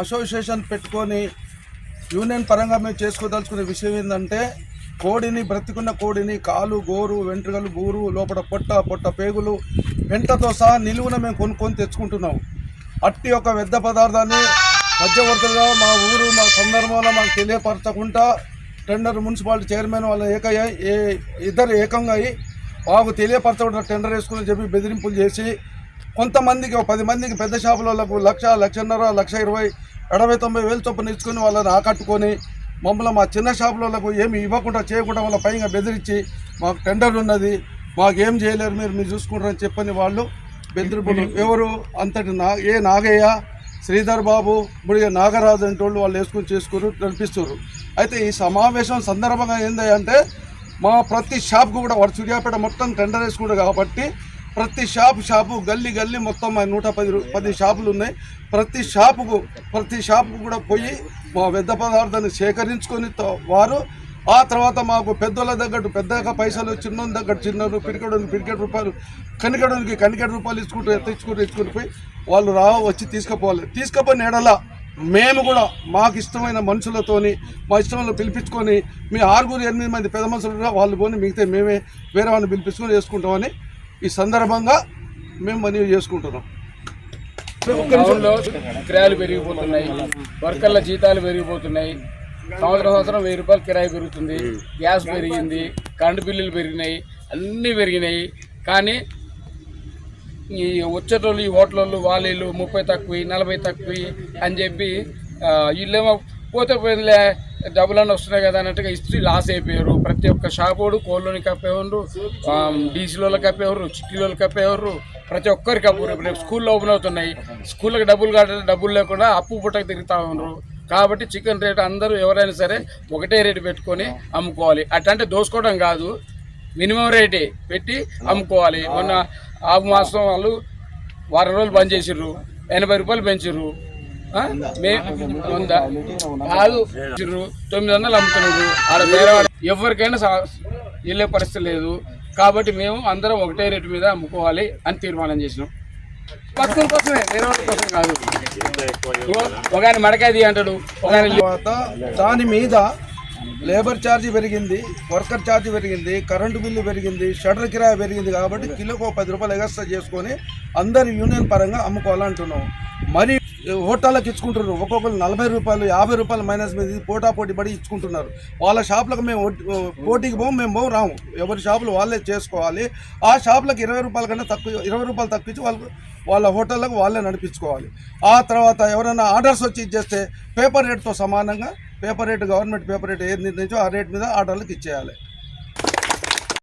Association పెట్టుకొని union పరంగా మేము చేసుకోదలుచుకునే విషయం ఏంటంటే కోడిని బ్రతికున్న కోడిని కాలు గోరు వెంట్రుకలు గూరు లోపల పొట్ట పొట్ట పేగులు వెంటతో సహా నిలువున మేము కొనుక్కొని తెచ్చుకుంటున్నాం. అట్టి ఒక వ్యర్థ పదార్థాన్ని మధ్యవర్తులుగా మా ఊరు మా సందర్భంలో మాకు తెలియపరచకుండా టెండర్ మున్సిపాలిటీ చైర్మన్ వాళ్ళ ఏకయ్య ఏ ఇద్దరు ఏకంగా అయ్యి మాకు తెలియపరచకుండా టెండర్ వేసుకుని చెప్పి బెదిరింపులు చేసి కొంతమందికి ఒక పది మందికి పెద్ద షాపులకు లక్ష లక్షన్నర లక్ష ఇరవై ఎనభై తొంభై వేలు చొప్పున ఇచ్చుకొని వాళ్ళని ఆకట్టుకొని మమ్మల్ని మా చిన్న షాపులకు ఏమి ఇవ్వకుండా చేయకుండా వాళ్ళ పైగా బెదిరించి మాకు టెండర్ ఉన్నది మాకు ఏం చేయలేరు మీరు మీరు చూసుకుంటారని చెప్పని వాళ్ళు బెదిరింపులు ఎవరు? అంతటి నా ఏ నాగయ్య శ్రీధర్ బాబు ఇప్పుడు నాగరాజు అంటే వాళ్ళు వాళ్ళు వేసుకుని చేసుకుని నడిపిస్తారు అయితే ఈ సమావేశం సందర్భంగా ఏంది అంటే మా ప్రతి షాప్కు కూడా వాడు సూర్యాపేట మొత్తం టెండర్ వేసుకుంటారు కాబట్టి ప్రతి షాప్ షాపు గల్లీ గల్లీ మొత్తం నూట పది పది షాపులు ఉన్నాయి. ప్రతి షాపుకు ప్రతి షాపుకు కూడా పోయి మా వ్యర్థ పదార్థాన్ని సేకరించుకొని తో- వారు ఆ తర్వాత మాకు పెద్దోళ్ళ దగ్గర పెద్దగా పైసలు చిన్న దగ్గర చిన్న పిరికడానికి పిరికెట్ రూపాయలు కనికడానికి కనికెట్ రూపాయలు ఇచ్చుకుంటూ తెచ్చుకుంటూ ఇచ్చుకుంటూ పోయి వాళ్ళు రా వచ్చి తీసుకుపోవాలి. తీసుకుపోయిన ఎడల మేము కూడా మాకు ఇష్టమైన మనుషులతోని మా ఇష్టంలో పిలిపించుకొని మీ ఆరుగురు ఎనిమిది మంది పెద్ద మనుషులు వాళ్ళు పోని మిగితే మేమే వేరే వాళ్ళని పిలిపించుకొని చేసుకుంటామని ఈ సందర్భంగా మేము మనవి చేసుకుంటున్నాం. కిరాయిలు పెరిగిపోతున్నాయి. వర్కర్ల జీతాలు పెరిగిపోతున్నాయి. సంవత్సరం సంవత్సరం వెయ్యి రూపాయలు కిరాయి పెరుగుతుంది. గ్యాస్ పెరిగింది. కరెంటు బిల్లులు పెరిగినాయి. అన్నీ పెరిగినాయి. కానీ ఈ వచ్చేటోళ్ళు ఈ హోటళ్ళు వాళ్ళు ముప్పై తక్కువ నలభై తక్కువ అని చెప్పి వీళ్ళేమో పోతే పోయిందిలే డబ్బులు అన్నీ వస్తున్నాయి కదా అన్నట్టుగా ఇస్త్రీ లాస్ అయిపోయారు. ప్రతి ఒక్క షాపోడు కోళ్ళని కప్పేవారు డీసీలో కప్పేవారు చిట్టీలో కప్పేవారు ప్రతి ఒక్కరికి కప్పు రేపు స్కూల్లో ఓపెన్ అవుతున్నాయి. స్కూళ్ళకి డబ్బులు కట్టాలి డబ్బులు లేకుండా అప్పు పుట్టకు తిరుగుతా ఉన్నారు. కాబట్టి చికెన్ రేట్ అందరూ ఎవరైనా సరే ఒకటే రేటు పెట్టుకొని అమ్ముకోవాలి. అట్లాంటి దోసుకోవడం కాదు. మినిమం రేటే పెట్టి అమ్ముకోవాలి. మొన్న ఆపు మాసం వాళ్ళు వారం రోజులు బంద్ చేసిర్రు. ఎనభై రూపాయలు పెంచిర్రు. కాదు. తొమ్మిది వందలు అమ్ముతున్నారు ఆడ వేరే ఎవరికైనా సా- వెళ్ళే పరిస్థితి లేదు. కాబట్టి మేము అందరం ఒకటే రేటు మీద అమ్ముకోవాలి అని తీర్మానం చేసినాం. పక్కన కోసమే. వేరే కోసం కాదు. ఒక ఆయన మడకాయ అంటాడు. ఒక దాని మీద లేబర్ ఛార్జ్ పెరిగింది వర్కర్ ఛార్జ్ పెరిగింది కరెంటు బిల్లు పెరిగింది షటర్ కిరాయి పెరిగింది కాబట్టి కిలోకి ఒక పది రూపాయలు ఎగస్ట్రా చేసుకొని అందరు యూనియన్ పరంగా అమ్ముకోవాలంటున్నాం. మరి హోటళ్ళకి ఇచ్చుకుంటున్నారు. ఒక్కొక్కరు నలభై రూపాయలు యాభై రూపాయలు మైనస్ మీద పోటా పోటీ పడి ఇచ్చుకుంటున్నారు. వాళ్ళ షాపులకు మేము పోటీకి పోము మేము పోము రాము. ఎవరి షాపులు వాళ్ళే చేసుకోవాలి. ఆ షాపులకు ఇరవై రూపాయల కన్నా తక్కువ ఇరవై రూపాయలు తక్కువ వాళ్ళు వాళ్ళ హోటళ్ళకు వాళ్ళే నడిపించుకోవాలి. ఆ తర్వాత ఎవరైనా ఆర్డర్స్ వచ్చి ఇచ్చేస్తే పేపర్ రేట్తో సమానంగా paper rate government paper rate ఏది నిర్ణయించో ఆ రేట్ మీద ఆర్డర్లకు ఇచ్చేయాలి.